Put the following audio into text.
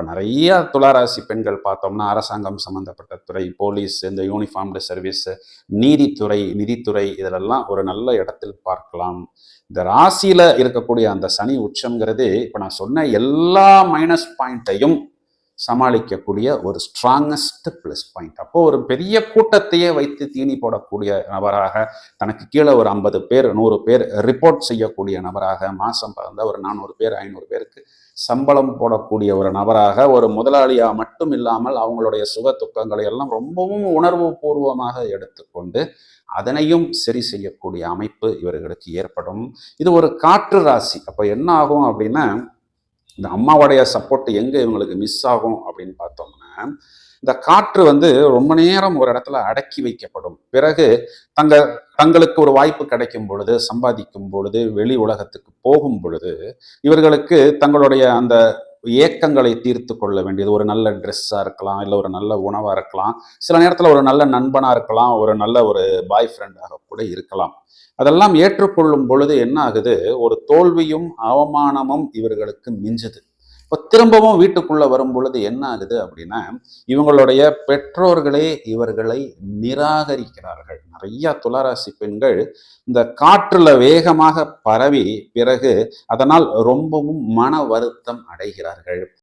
இப்போ நிறைய துளாராசி பெண்கள் பார்த்தோம்னா அரசாங்கம் சம்மந்தப்பட்ட துறை போலீஸ் இந்த யூனிஃபார்ம்டு சர்வீஸ் நீதித்துறை நிதித்துறை இதிலெல்லாம் ஒரு நல்ல இடத்தில் பார்க்கலாம். இந்த ராசியில் இருக்கக்கூடிய அந்த சனி உச்சம்ங்கிறது இப்போ நான் சொன்ன எல்லா மைனஸ் பாயிண்ட்டையும் சமாளிக்கக்கூடிய ஒரு ஸ்ட்ராங்கஸ்ட் ப்ளஸ் பாயிண்ட் அப்போ ஒரு பெரிய கூட்டத்தையே வைத்து தீனி போடக்கூடிய நபராக தனக்கு கீழே ஒரு ஐம்பது பேர் நூறு பேர் ரிப்போர்ட் செய்யக்கூடிய நபராக மாதம் பிறந்த ஒரு நானூறு பேர் ஐநூறு பேருக்கு சம்பளம் போடக்கூடிய ஒரு நபராக ஒரு முதலாளியாக மட்டும் இல்லாமல் அவங்களுடைய சுக துக்கங்களை எல்லாம் ரொம்பவும் உணர்வு பூர்வமாக எடுத்துக்கொண்டு அதனையும் சரி செய்யக்கூடிய அமைப்பு இவர்களுக்கு ஏற்படும். இது ஒரு காற்று ராசி. அப்போ என்ன ஆகும் அப்படின்னா இந்த அம்மாவுடைய சப்போர்ட் எங்கே இவங்களுக்கு மிஸ் ஆகும் அப்படின்னு பார்த்தோம்னா இந்த காற்று வந்து ரொம்ப நேரம் ஒரு இடத்துல அடக்கி வைக்கப்படும். பிறகு தங்க தங்களுக்கு ஒரு வாய்ப்பு கிடைக்கும் பொழுது சம்பாதிக்கும் பொழுது வெளி உலகத்துக்கு போகும் பொழுது இவர்களுக்கு தங்களுடைய அந்த ஏக்கங்களை தீர்த்து கொள்ள வேண்டியது. ஒரு நல்ல ட்ரெஸ்ஸாக இருக்கலாம் இல்லை ஒரு நல்ல உணவாக இருக்கலாம். சில நேரத்தில் ஒரு நல்ல நண்பனாக இருக்கலாம் ஒரு நல்ல ஒரு பாய் ஃப்ரெண்டாக கூட இருக்கலாம். அதெல்லாம் ஏற்றுக்கொள்ளும் பொழுது என்ன ஆகுது? ஒரு தோல்வியும் அவமானமும் இவர்களுக்கு மிஞ்சுது. இப்போ திரும்பவும் வீட்டுக்குள்ளே வரும் பொழுது என்ன ஆகுது அப்படின்னா இவங்களுடைய பெற்றோர்களே இவர்களை நிராகரிக்கிறார்கள். நிறைய துளராசி பெண்கள் இந்த காற்றுல வேகமாக பரவி பிறகு அதனால் ரொம்பவும் மன வருத்தம் அடைகிறார்கள்.